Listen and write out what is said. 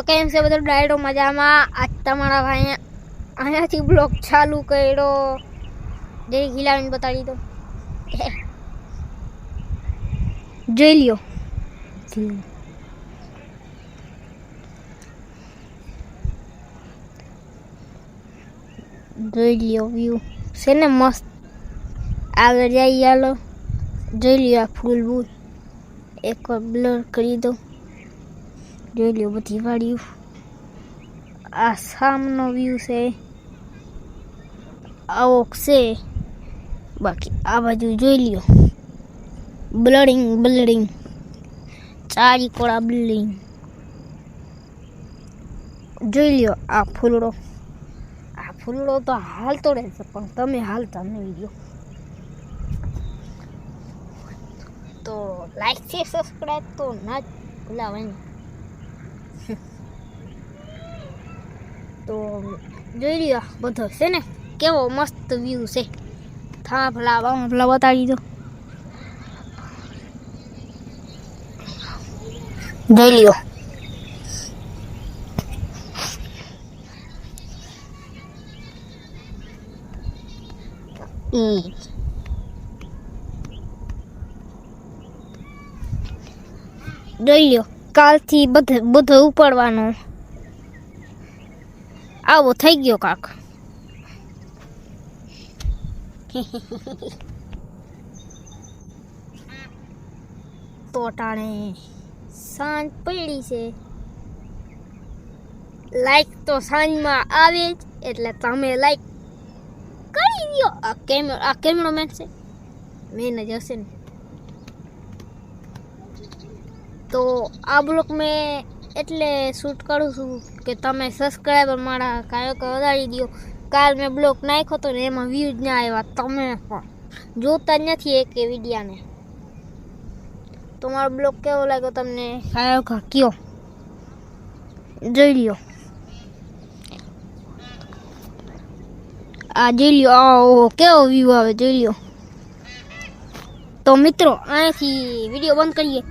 तो कैम से बदल डायडो मजा में आज तमारा भाई आया थी ब्लॉग चालू करो जे हिला बता दी तो जो लियो जो लियो व्यू से ने मस्त आगे जाइए लो जो लियो फूल बूल एक बार ब्लर कर दो જોઈ લો બધી વાડીઓ આ સામનો વ્યૂ છે આવો છે બાકી આ બાજુ જોઈ લ્યો બ્લડિંગ બ્લડિંગ ચારી કોળા બિલ્ડિંગ જોઈ લ્યો આ ફૂલડો આ ફૂલડો તો હાલતો રહેશે પણ તમે હાલતા નહીં લ્યો તો લાઈક છે સબસ્ક્રાઈબ તો ના જ ભૂલાવાની તો જોઈ લીધો બધો છે ને કેવો મસ્ત વ્યૂ છે થા ભલા ભલા બતાવી દો જોઈ લીધો જોઈ લ્યો કાલથી બધે બધો ઉપાડવાનો आवो थई गयो काक तोटा ने शांत पड़ी से लाइक तो सान में आवे એટલે તમે લાઈક કરી દીયો અકે મે અકે મે લોમે સે મેને જ હશે ને તો આપ લોક મે એટલે શૂટ કરું છું કે તમે સબસ્ક્રાઈબર મારા કાયો વધારી દો કાલ મેં બ્લોક નાખ્યો હતો ને એમાં વ્યૂઝ ના આવ્યા તમે પણ જોતા જ નથી એક એ વિડીયાને તમારો બ્લોક કેવો લાગ્યો તમને કાયો કયો જોઈ લ્યો આ જોઈ લ્યો કેવો વ્યૂ આવે જોઈ લ્યો તો મિત્રો અહીંથી વિડીયો બંધ કરીએ